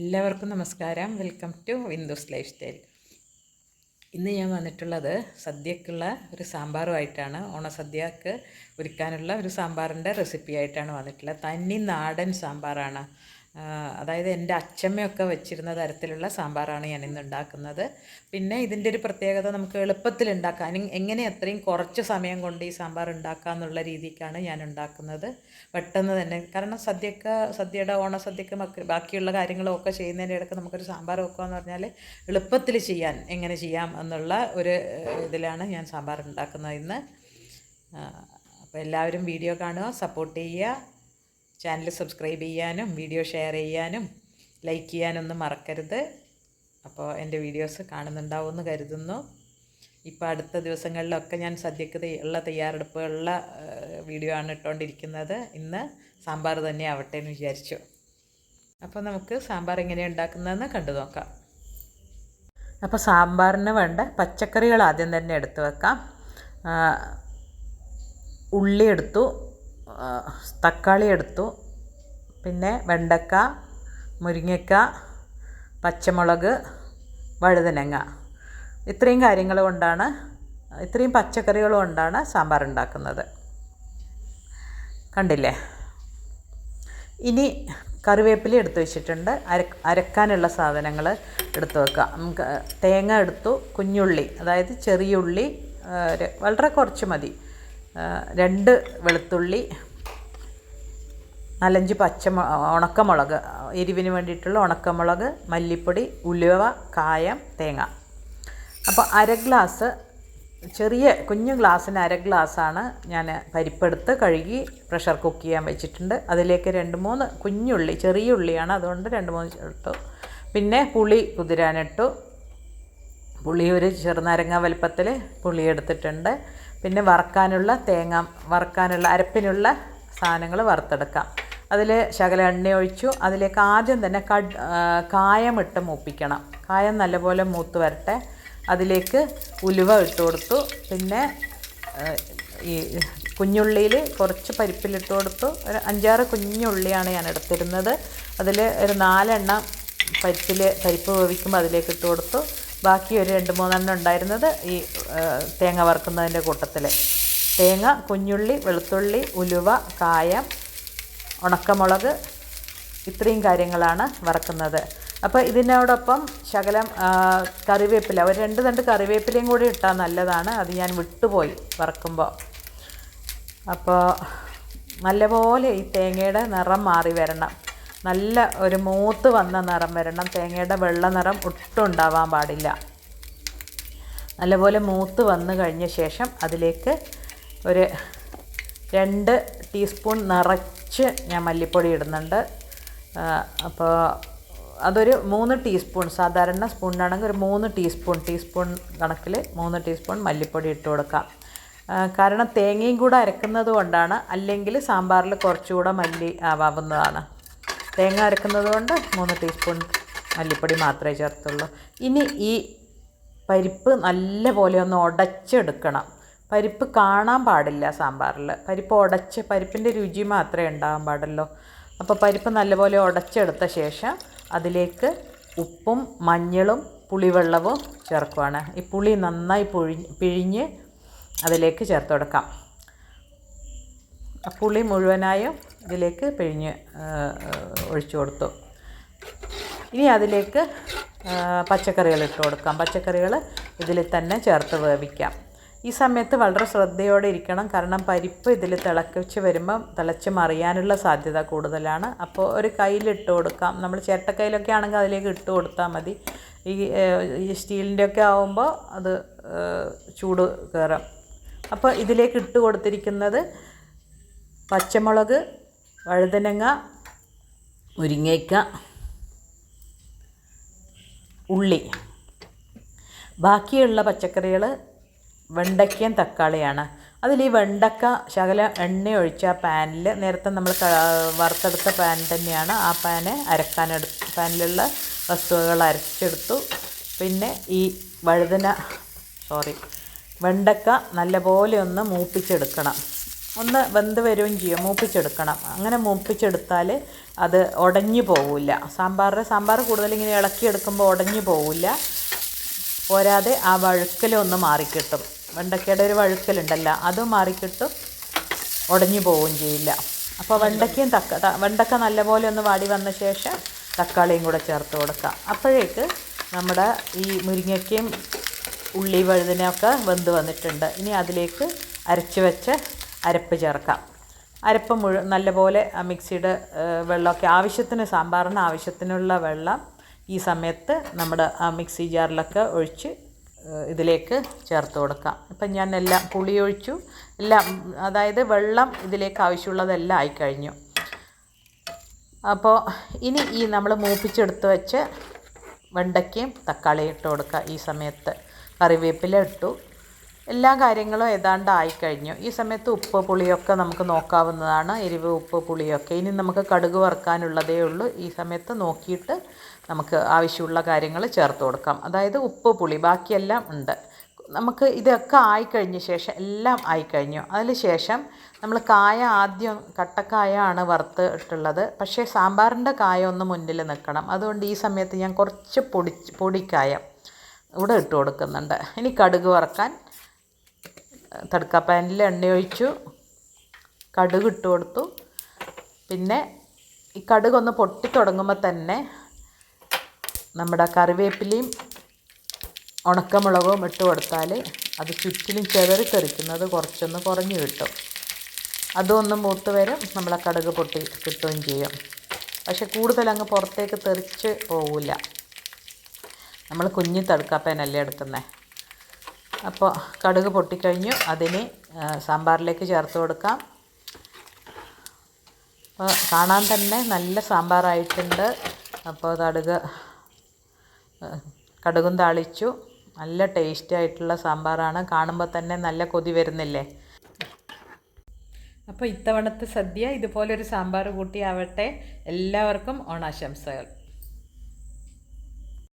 എല്ലാവർക്കും നമസ്കാരം. Welcome to Vindus life style ഇന്ന് ഞാൻ വന്നിട്ടുള്ളത് സദ്യക്കുള്ള ഒരു സാമ്പാറുമായിട്ടാണ്. ഓണസദ്യക്ക് ഒരുക്കാനുള്ള ഒരു സാമ്പാറിന്റെ റെസിപ്പി ആയിട്ടാണ് വന്നിട്ടുള്ളത്. തനി നാടൻ സാമ്പാറാണ്. അതായത് എന്റെ അച്ചമ്മയൊക്കെ വെച്ചിരുന്ന തരത്തിലുള്ള സാമ്പാറാണ് ഞാൻ ഇന്ന് ഉണ്ടാക്കുന്നത്. പിന്നെ ഇതിന്റെ ഒരു പ്രത്യേകത നമുക്ക് എളുപ്പത്തിൽ ഉണ്ടാക്കാൻ എങ്ങനെ എത്രയും കുറച്ച് സമയം കൊണ്ട് ഈ സാമ്പാർ ഉണ്ടാക്കുക എന്നുള്ള രീതിക്കാണ് ഞാൻ ഉണ്ടാക്കുന്നത്. പെട്ടെന്ന് തന്നെ. കാരണം സദ്യക്ക് സദ്യയുടെ ഓണസദ്യക്ക് സദ്യക്ക് ബാക്കിയുള്ള കാര്യങ്ങളൊക്കെ ചെയ്യുന്നതിന്റെ ഇടയ്ക്ക് നമുക്കൊരു സാമ്പാർ വെക്കുക എന്ന് പറഞ്ഞാൽ എളുപ്പത്തിൽ ചെയ്യാൻ എങ്ങനെ ചെയ്യാം എന്നുള്ള ഒരു ഇതിലാണ് ഞാൻ സാമ്പാർ ഉണ്ടാക്കുന്നത് ഇന്ന്. അപ്പോൾ എല്ലാവരും വീഡിയോ കാണുക സപ്പോർട്ട് ചെയ്യുക. ചാനൽ സബ്സ്ക്രൈബ് ചെയ്യാനും വീഡിയോ ഷെയർ ചെയ്യാനും ലൈക്ക് ചെയ്യാനൊന്നും മറക്കരുത്. അപ്പോൾ എന്റെ വീഡിയോസ് കാണുന്നുണ്ടാവുമെന്ന് കരുതുന്നു. ഇപ്പോൾ അടുത്ത ദിവസങ്ങളിലൊക്കെ ഞാൻ സദ്യക്ക് ഉള്ള തയ്യാറെടുപ്പുള്ള വീഡിയോ ആണ് ഇട്ടുകൊണ്ടിരിക്കുന്നത്. ഇന്ന് സാമ്പാർ തന്നെ ആവട്ടെ എന്ന് വിചാരിച്ചു. അപ്പോൾ നമുക്ക് സാമ്പാർ എങ്ങനെയാണ് ഉണ്ടാക്കുന്നതെന്ന് കണ്ടു നോക്കാം. അപ്പോൾ സാമ്പാറിന് വേണ്ട പച്ചക്കറികൾ ആദ്യം തന്നെ എടുത്തു വെക്കാം. ഉള്ളി എടുത്തു. തക്കാളി എടുത്തു. പിന്നെ വെണ്ടക്ക മുരിങ്ങക്ക പച്ചമുളക് വഴുതനങ്ങ. ഇത്രയും കാര്യങ്ങൾ കൊണ്ടാണ് ഇത്രയും പച്ചക്കറികൾ കൊണ്ടാണ് സാമ്പാർ ഉണ്ടാക്കുന്നത്. കണ്ടില്ലേ? ഇനി കറിവേപ്പില എടുത്ത് വെച്ചിട്ടുണ്ട്. അര അരക്കാനുള്ള സാധനങ്ങൾ എടുത്ത് വെക്കുക നമുക്ക് തേങ്ങ എടുത്തു. കുഞ്ഞുള്ളി അതായത് ചെറിയ ഉള്ളി വളരെ കുറച്ച് മതി. രണ്ട് വെളുത്തുള്ളി നാലഞ്ച് പച്ച ഉണക്കമുളക്. എരിവിന് വേണ്ടിയിട്ടുള്ള ഉണക്കമുളക് മല്ലിപ്പൊടി ഉലുവ കായം തേങ്ങ. അപ്പോൾ അര ഗ്ലാസ് ചെറിയ കുഞ്ഞു ഗ്ലാസ്സിന് അര ഗ്ലാസ്സാണ് ഞാൻ പരിപ്പെടുത്ത് കഴുകി പ്രഷർ കുക്ക് ചെയ്യാൻ വെച്ചിട്ടുണ്ട്. അതിലേക്ക് രണ്ട് മൂന്ന് കുഞ്ഞുള്ളി ചെറിയ ഉള്ളിയാണ് അതുകൊണ്ട് രണ്ട് മൂന്ന് ഇട്ടു. പിന്നെ പുളി കുതിരാനിട്ടു. പുളി ഒരു ചെറുനാരങ്ങ വലുപ്പത്തിൽ പുളി എടുത്തിട്ടുണ്ട്. പിന്നെ വറക്കാനുള്ള തേങ്ങ വറക്കാനുള്ള അരപ്പിനുള്ള സാധനങ്ങൾ വറുത്തെടുക്കാം. അതിൽ ശകല എണ്ണ ഒഴിച്ചു അതിലേക്ക് ആദ്യം തന്നെ കട് കായമിട്ട് മൂപ്പിക്കണം. കായം നല്ലപോലെ മൂത്ത് വരട്ടെ. അതിലേക്ക് ഉലുവ ഇട്ട് കൊടുത്തു. പിന്നെ ഈ കുഞ്ഞുള്ളിയിൽ കുറച്ച് പരിപ്പിലിട്ട് കൊടുത്തു. ഒരു അഞ്ചാറ് കുഞ്ഞുള്ളിയാണ് ഞാൻ എടുത്തിരുന്നത്. അതിൽ ഒരു നാലെണ്ണം പരിപ്പിൽ പരിപ്പ് വേവിക്കുമ്പോൾ അതിലേക്ക് ഇട്ട് കൊടുത്തു. ബാക്കി ഒരു രണ്ട് മൂന്നെണ്ണം ഉണ്ടായിരുന്നത് ഈ തേങ്ങ വറുക്കുന്നതിന്റെ കൂട്ടത്തിൽ. തേങ്ങ കുഞ്ഞുള്ളി വെളുത്തുള്ളി ഉലുവ കായം ഉണക്കമുളക് ഇത്രയും കാര്യങ്ങളാണ് വറക്കുന്നത്. അപ്പോൾ ഇതിനോടൊപ്പം ശകലം കറിവേപ്പില ഒരു രണ്ട് രണ്ട് കറിവേപ്പിലയും കൂടി ഇട്ടാൽ നല്ലതാണ്. അത് ഞാൻ വിട്ടുപോയി വറക്കുമ്പോൾ അപ്പോൾ നല്ലപോലെ ഈ തേങ്ങയുടെ നിറം മാറി വരണം. നല്ല ഒരു മൂത്ത് വന്ന നിറം വരണം. തേങ്ങയുടെ വെള്ള നിറം ഒട്ടും ഉണ്ടാവാൻ പാടില്ല. നല്ലപോലെ മൂത്ത് വന്നു കഴിഞ്ഞ ശേഷം അതിലേക്ക് ഒരു രണ്ട് ടീസ്പൂൺ നിറച്ച് ഞാൻ മല്ലിപ്പൊടി ഇടുന്നുണ്ട്. അപ്പോൾ അതൊരു മൂന്ന് ടീസ്പൂൺ സാധാരണ സ്പൂണിനാണെങ്കിൽ ഒരു മൂന്ന് ടീസ്പൂൺ ടീസ്പൂൺ കണക്കിൽ മൂന്ന് ടീസ്പൂൺ മല്ലിപ്പൊടി ഇട്ട് കൊടുക്കാം. കാരണം തേങ്ങയും കൂടെ അരക്കുന്നത് കൊണ്ടാണ് അല്ലെങ്കിൽ സാമ്പാറിൽ കുറച്ചുകൂടെ മല്ലി ആവാവുന്നതാണ്. തേങ്ങ അരക്കുന്നത് കൊണ്ട് മൂന്ന് ടീസ്പൂൺ മല്ലിപ്പൊടി മാത്രമേ ചേർത്തുള്ളൂ. ഇനി ഈ പരിപ്പ് നല്ല പോലെ ഒന്ന് ഉടച്ചെടുക്കണം പരിപ്പ് കാണാൻ പാടില്ല സാമ്പാറിൽ. പരിപ്പ് ഉടച്ച് പരിപ്പിന്റെ രുചി മാത്രമേ ഉണ്ടാകാൻ പാടുള്ളൂ. അപ്പോൾ പരിപ്പ് നല്ലപോലെ ഉടച്ചെടുത്ത ശേഷം അതിലേക്ക് ഉപ്പും മഞ്ഞളും പുളിവെള്ളവും ചേർക്കുവാണ്. ഈ പുളി നന്നായി പുഴി പിഴിഞ്ഞ് അതിലേക്ക് ചേർത്ത് കൊടുക്കാം. പുളി മുഴുവനായും ഇതിലേക്ക് പിഴിഞ്ഞ് ഒഴിച്ചു കൊടുത്തു. ഇനി അതിലേക്ക് പച്ചക്കറികൾ ഇട്ട് കൊടുക്കാം. പച്ചക്കറികൾ ഇതിൽ തന്നെ ചേർത്ത് വേവിക്കാം. ഈ സമയത്ത് വളരെ ശ്രദ്ധയോടെ ഇരിക്കണം. കാരണം പരിപ്പ് ഇതിൽ തിളക്കിച്ച് വരുമ്പം തിളച്ച് മറിയാനുള്ള സാധ്യത കൂടുതലാണ്. അപ്പോൾ ഒരു കയ്യിലിട്ട് കൊടുക്കാം. നമ്മൾ ചിരട്ടക്കൈയിലൊക്കെ ആണെങ്കിൽ അതിലേക്ക് ഇട്ട് കൊടുത്താൽ മതി. ഈ സ്റ്റീലിന്റെ ഒക്കെ ആവുമ്പോൾ അത് ചൂട് കയറാം. അപ്പോൾ ഇതിലേക്ക് ഇട്ട് കൊടുത്തിരിക്കുന്നത് പച്ചമുളക് വഴുതനങ്ങ മുരിങ്ങയ്ക്ക ഉള്ളി. ബാക്കിയുള്ള പച്ചക്കറികൾ വെണ്ടയ്ക്കയും തക്കാളിയാണ്. അതിൽ ഈ വെണ്ടക്ക ശകല എണ്ണ ഒഴിച്ച ആ പാനിൽ നേരത്തെ നമ്മൾ വറുത്തെടുത്ത പാൻ തന്നെയാണ് ആ പാന് അരക്കാനെടു പാനിലുള്ള വസ്തുവകൾ അരച്ചെടുത്തു. പിന്നെ ഈ വഴുതന സോറി വെണ്ടക്ക നല്ലപോലെ ഒന്ന് മൂപ്പിച്ചെടുക്കണം. ഒന്ന് വെന്ത് വരികയും ചെയ്യും. മൂപ്പിച്ചെടുക്കണം. അങ്ങനെ മൂപ്പിച്ചെടുത്താൽ അത് ഉടഞ്ഞു പോവില്ല സാമ്പാറിന്റെ സാമ്പാർ കൂടുതൽ ഇങ്ങനെ ഇളക്കിയെടുക്കുമ്പോൾ ഉടഞ്ഞു പോവില്ല പോരാതെ ആ വഴുക്കലൊന്ന് മാറിക്കിട്ടും. വെണ്ടയ്ക്കയുടെ ഒരു വഴുക്കലുണ്ടല്ലോ അത് മാറിക്കിട്ടും. ഉടഞ്ഞു പോവുകയും ചെയ്യില്ല. അപ്പോൾ വെണ്ടയ്ക്കയും തക്ക വെണ്ടക്ക നല്ലപോലെ ഒന്ന് വാടി വന്ന ശേഷം തക്കാളിയും കൂടെ ചേർത്ത് കൊടുക്കാം. അപ്പോഴേക്ക് നമ്മുടെ ഈ മുരിങ്ങയ്ക്കയും ഉള്ളി വഴുതിനൊക്കെ വെന്ത് വന്നിട്ടുണ്ട്. ഇനി അതിലേക്ക് അരച്ച് വെച്ച് അരപ്പ് ചേർക്കാം. അരപ്പ് മുഴു നല്ലപോലെ മിക്സിയുടെ വെള്ളമൊക്കെ ആവശ്യത്തിന് സാമ്പാറിന് ആവശ്യത്തിനുള്ള വെള്ളം ഈ സമയത്ത് നമ്മുടെ ആ മിക്സി ജാറിലൊക്കെ ഒഴിച്ച് ഇതിലേക്ക് ചേർത്ത് കൊടുക്കാം. ഇപ്പം ഞാൻ എല്ലാം പുളി ഒഴിച്ചു. എല്ലാം അതായത് വെള്ളം ഇതിലേക്ക് ആവശ്യമുള്ളതെല്ലാം ആയിക്കഴിഞ്ഞു. അപ്പോൾ ഇനി ഈ നമ്മൾ മൂപ്പിച്ചെടുത്ത് വെച്ച് വെണ്ടയ്ക്കയും തക്കാളിയും ഇട്ട് കൊടുക്കുക ഈ സമയത്ത്. കറിവേപ്പില ഇട്ടു. എല്ലാ കാര്യങ്ങളും ഏതാണ്ട് ആയിക്കഴിഞ്ഞു. ഈ സമയത്ത് ഉപ്പ് പുളിയൊക്കെ നമുക്ക് നോക്കാവുന്നതാണ്. എരിവ് ഉപ്പ് പുളിയൊക്കെ. ഇനി നമുക്ക് കടുക് വറുക്കാനുള്ളതേ ഉള്ളൂ. ഈ സമയത്ത് നോക്കിയിട്ട് നമുക്ക് ആവശ്യമുള്ള കാര്യങ്ങൾ ചേർത്ത് കൊടുക്കാം. അതായത് ഉപ്പ് പുളി ബാക്കിയെല്ലാം ഉണ്ട്. നമുക്ക് ഇതൊക്കെ ആയിക്കഴിഞ്ഞ ശേഷം എല്ലാം ആയിക്കഴിഞ്ഞു. അതിന് ശേഷം നമ്മൾ കായ ആദ്യം കട്ടക്കായ ആണ് വറുത്ത് ഇട്ടുള്ളത്. പക്ഷേ സാമ്പാറിന്റെ കായ ഒന്ന് മുന്നിൽ നിൽക്കണം. അതുകൊണ്ട് ഈ സമയത്ത് ഞാൻ കുറച്ച് പൊടി പൊടിക്കായ ഇവിടെ ഇട്ട് കൊടുക്കുന്നുണ്ട്. ഇനി കടുക് വറക്കാൻ തടുക്കാപ്പാനിൽ എണ്ണ ഒഴിച്ചു. കടുക് ഇട്ട് കൊടുത്തു. പിന്നെ ഈ കടുക് ഒന്ന് പൊട്ടി തുടങ്ങുമ്പോൾ തന്നെ നമ്മുടെ കറിവേപ്പിലയും ഉണക്കമുളകും ഇട്ട് കൊടുത്താൽ അത് ചുറ്റിലും ചെതറി തെറിക്കുന്നത് കുറച്ചൊന്ന് കുറഞ്ഞു കിട്ടും. അതൊന്ന് മൂത്ത് വരും നമ്മളെ കടുക് പൊട്ടി കിട്ടുകയും ചെയ്യും. പക്ഷെ കൂടുതൽ അങ്ങ് പുറത്തേക്ക് തെറിച്ച് പോവില്ല നമ്മൾ കുഞ്ഞി തടുക്കാപ്പേനല്ലേ എടുക്കുന്നത് അപ്പോൾ കടുക് പൊട്ടിക്കഴിഞ്ഞു. അതിന് സാമ്പാറിലേക്ക് ചേർത്ത് കൊടുക്കാം. അപ്പോൾ കാണാൻ തന്നെ നല്ല സാമ്പാറായിട്ടുണ്ട്. അപ്പോൾ കടുക് കടുകും താളിച്ചു. നല്ല ടേസ്റ്റി ആയിട്ടുള്ള സാമ്പാറാണ്. കാണുമ്പോൾ തന്നെ നല്ല കൊതി വരുന്നില്ലേ? അപ്പോൾ ഇത്തവണത്തെ സദ്യ ഇതുപോലൊരു സാമ്പാർ കൂട്ടിയാവട്ടെ. എല്ലാവർക്കും ഓണാശംസകൾ.